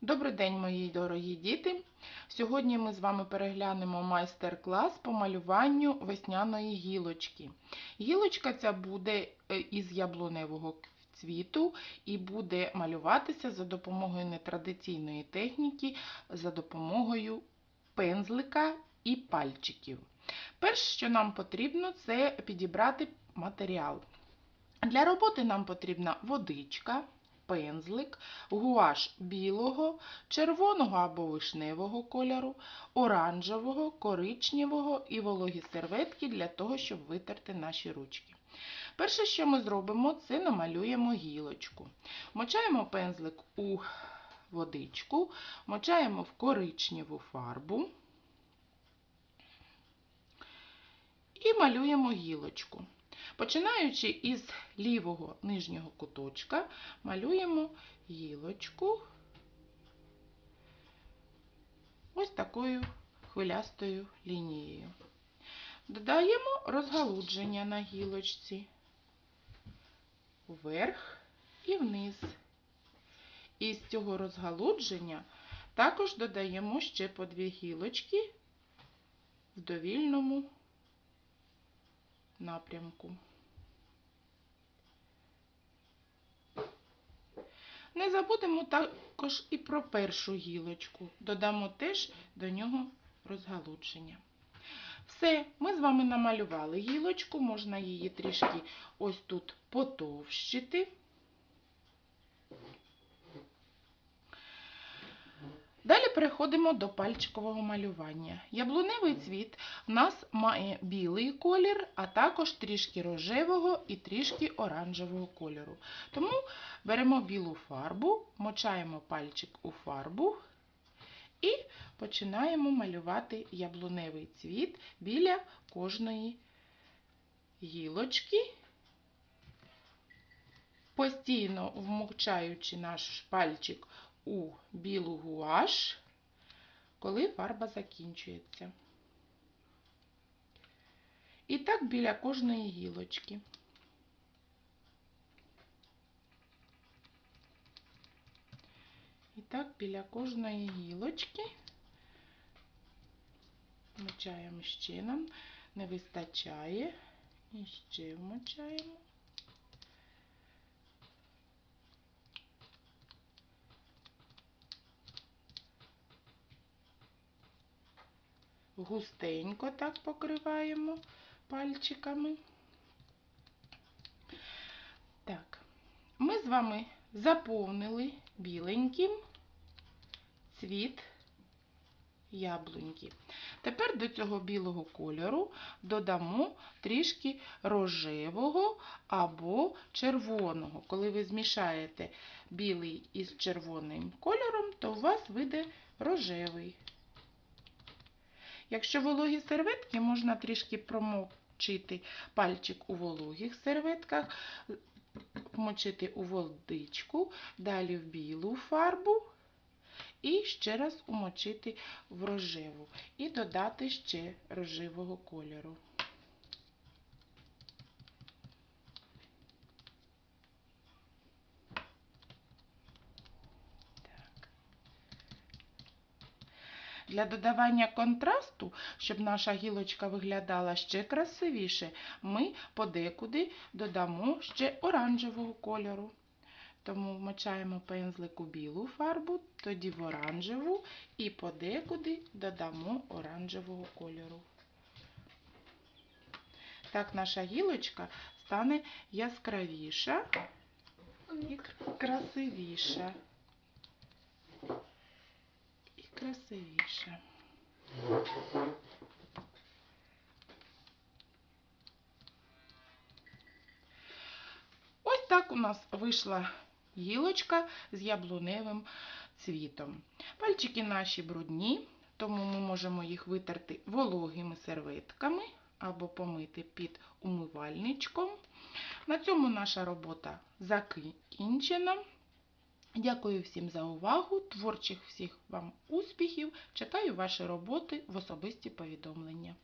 Добрий день, мої дорогі діти! Сьогодні ми з вами переглянемо майстер-клас по малюванню весняної гілочки. Гілочка ця буде е, із яблуневого цвіту і буде малюватися за допомогою нетрадиційної техніки, за допомогою пензлика і пальчиків. Перше, що нам потрібно, це підібрати матеріал. Для роботи нам потрібна водичка, пензлик, гуаш білого, червоного або вишневого кольору, оранжевого, коричневого і вологі серветки для того, щоб витерти наші ручки. Перше, що ми зробимо, це намалюємо гілочку. Мочаємо пензлик у водичку, мочаємо в коричневу фарбу і малюємо гілочку. Починаючи із лівого нижнього куточка, малюємо гілочку ось такою хвилястою лінією. Додаємо розгалудження на гілочці вверх і вниз. І з цього розгалудження також додаємо ще по дві гілочки в довільному напрямку. Не забудемо також і про першу гілочку. Додамо теж до нього розгалучення. Все, ми з вами намалювали гілочку, можна її трішки ось тут потовщити. Далі переходимо до пальчикового малювання. Яблуневий цвіт в нас має білий колір, а також трішки рожевого і трішки оранжевого кольору. Тому беремо білу фарбу, мочаємо пальчик у фарбу і починаємо малювати яблуневий цвіт біля кожної гілочки, постійно вмочаючи наш пальчик у білу гуаш, коли фарба закінчується. І так біля кожної гілочки. І так біля кожної гілочки вмочаємо ще нам, не вистачає. І ще вмочаємо. Густенько так покриваємо пальчиками. Так, ми з вами заповнили біленьким цвіт яблуньки. Тепер до цього білого кольору додамо трішки рожевого або червоного. Коли ви змішаєте білий із червоним кольором, то у вас вийде рожевий. Якщо вологі серветки, можна трішки промочити пальчик у вологих серветках, вмочити у водичку, далі в білу фарбу і ще раз умочити в рожеву і додати ще рожевого кольору. Для додавання контрасту, щоб наша гілочка виглядала ще красивіше, ми подекуди додамо ще оранжевого кольору. Тому вмочаємо пензлик у білу фарбу, тоді в оранжеву і подекуди додамо оранжевого кольору. Так наша гілочка стане яскравіша і красивіша. І красивіша. Ось так у нас вийшла гілочка з яблуневим цвітом. Пальчики наші брудні, тому ми можемо їх витерти вологими серветками або помити під умивальничком. На цьому наша робота закінчена. Дякую всім за увагу. Творчих всіх вам успіхів. Чекаю ваші роботи в особисті повідомлення.